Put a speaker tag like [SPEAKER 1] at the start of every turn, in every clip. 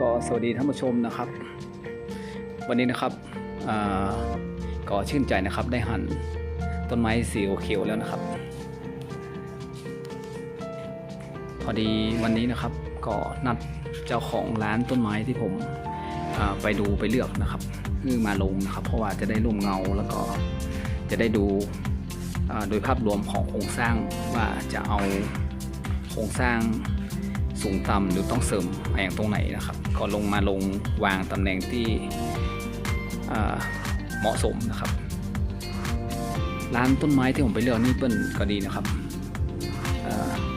[SPEAKER 1] ก็สวัสดีท่านผู้ชมนะครับ วันนี้นะครับอ่าก็ชื่นใจนะครับได้หั่นต้นไม้สีเขียวแล้วนะครับ พอดีวันนี้นะครับก็นัดเจ้าของร้านต้นไม้ที่ผมไปดูไปเลือกนะครับคือมาลงนะครับ เพราะว่าจะได้ร่มเงาแล้วก็จะได้ดูโดยภาพรวมของโครงสร้างว่าจะเอาโครงสร้าง สูงต่ำหรือต้องเสริมอย่างตรงไหนนะครับ ก็ลงมาลงวางตำแหน่งที่เหมาะสมนะครับ ร้านต้นไม้ที่ผมไปเลือกนี่เปิ้นก็ดีนะครับ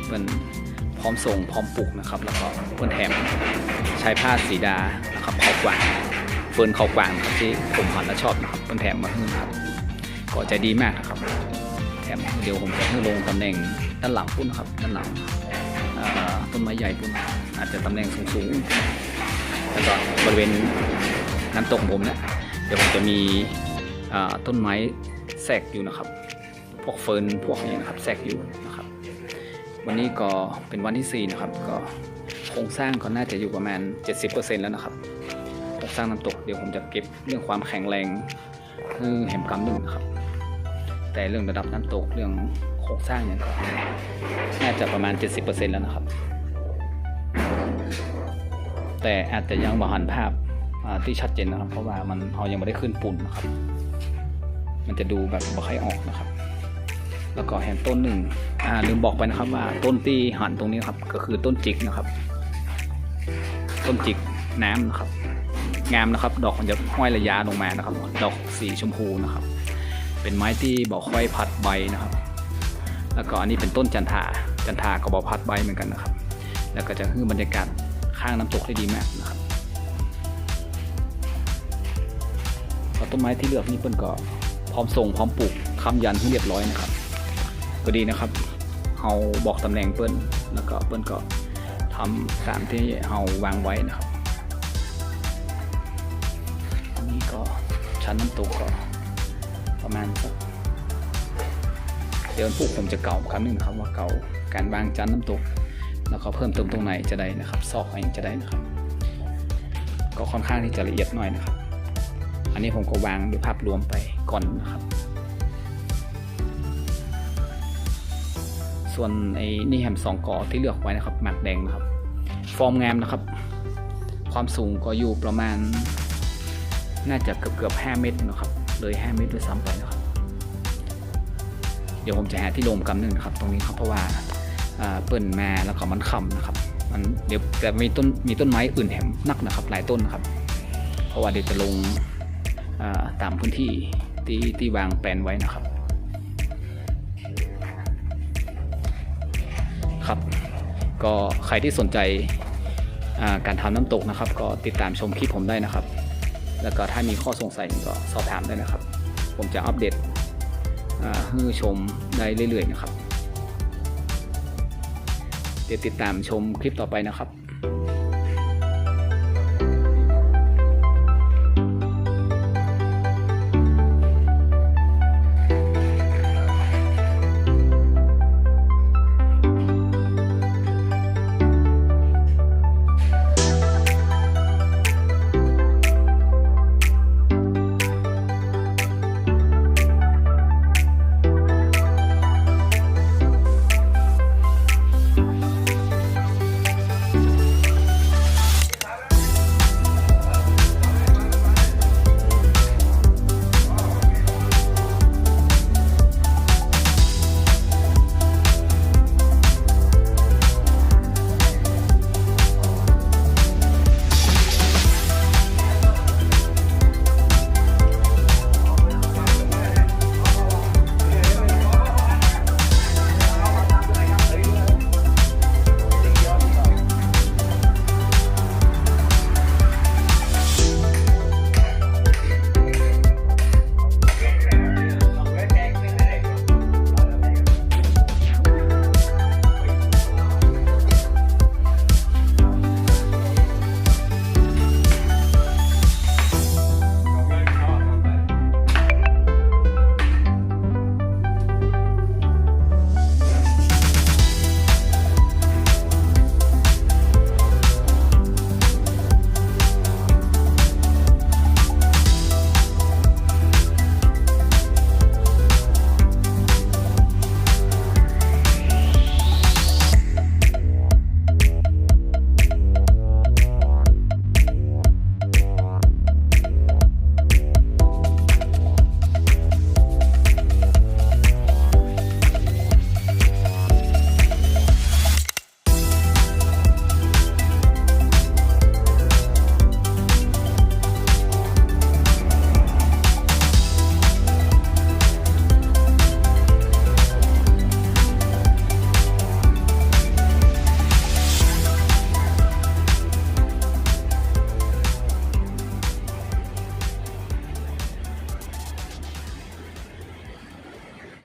[SPEAKER 1] เปิ้นพร้อมส่งพร้อมปลูกนะครับ แล้วก็เปิ้นแถมใช้ผ้าสีดานะครับเขากวางเฟิร์นเขากวางครับที่ผมหันและชอบนะครับเปิ้นแถมมาให้นะครับก็ใจดีมากนะครับ แถมเดี๋ยวผมจะให้ลงตำแหน่งด้านหลังปุ้นนะครับด้านหลัง ต้นไม้ใหญ่ปุ้นอาจจะตำแหน่งสูงๆแล้วก็บริเวณน้ำตกผมเนี่ยเดี๋ยวผมจะมีต้นไม้แทรกอยู่นะครับ พวกเฟิร์นพวกนี้นะครับแทรกอยู่นะครับ วันนี้ก็เป็นวันที่4นะครับก็โครงสร้างก็น่าจะอยู่ประมาณ 70%แล้วนะครับโครงสร้างน้ำตกเดี๋ยวผมจะเก็บเรื่องความแข็งแรงคือแหมกำหนึ่งนะครับ แต่เรื่องระดับน้ำตกเรื่องโครงสร้างเนี่ยก็น่าจะประมาณ 70%แล้วนะครับ แต่อาจจะยังบ่หันภาพาที่ชัดเจนนะครับ เพราะว่ามันเรายังไม่ได้ขึ้นปุ่นนะครับ มันจะดูแบบบ่ค่อยออกนะครับ แล้วก็แหมต้นหนึ่งลืมบอกไปนะครับว่าต้นที่หันตรงนี้ครับ ก็คือต้นจิกนะครับ ต้นจิกน้ำนะครับ งามนะครับ ดอกมันจะห้อยระยะลงมานะครับ ดอกสีชมพูนะครับ เป็นไม้ที่บอกค่อยพัดใบนะครับ แล้วก็อันนี้เป็นต้นจันทาจันทาก็บอกพัดใบเหมือนกันนะครับ แล้วก็จะคือบรรยากาศ ข้างน้ำตกได้ดีมากนะครับต้นไม้ที่เลือกนี่เปิ้นก็พร้อมส่งพร้อมปลูกคำยันให้เรียบร้อยนะครับ ก็ดีนะครับเราบอกตำแหน่งเปิ้นแล้วก็เปิ้นก็ทำตามที่เราวางไว้นะครับอันนี้ก็ชั้นน้ำตกก็ประมาณสักเดี๋ยวพวกผมจะเก่าครั้งหนึ่งนะครับว่าเก่าการวางชั้นน้ำตก แล้วก็เพิ่มเติมตรงไหนจะได้นะครับซอกอะไรจะได้นะครับ ก็ค่อนข้างที่จะละเอียดหน่อยนะครับ อันนี้ผมก็วางด้วยภาพรวมไปก่อนนะครับ ส่วนไอ้นี่แฮมสองกอที่เลือกไว้นะครับหมักแดงนะครับ ฟอร์มงามนะครับ ความสูงก็อยู่ประมาณ น่าจะเกือบเกือบ5เมตรนะครับเลย5เมตรด้วยซ้ำไปนะครับ เดี๋ยวผมจะหาที่ลมกำหนึ่งนะครับ ตรงนี้ครับเพราะว่า เปิ่นแมาแล้วก็มันคำนะครับ มันเดี๋ยวแต่มีต้นมีต้นไม้อื่นแถมนักนะครับ หลายต้นนะครับ เพราะว่าเดี๋ยวจะลงตามพื้นที่ที่ที่วางแปลนไว้นะครับ ครับ ก็ใครที่สนใจาการทำน้ำตกนะครับ ก็ติดตามชมคลิปผมได้นะครับ แล้วก็ถ้ามีข้อสงสัยก็สอบถามได้นะครับ ผมจะอัปเดตอ่าให้ชมได้เรื่อยๆนะครับ เดี๋ยวติดตามชมคลิปต่อไปนะครับ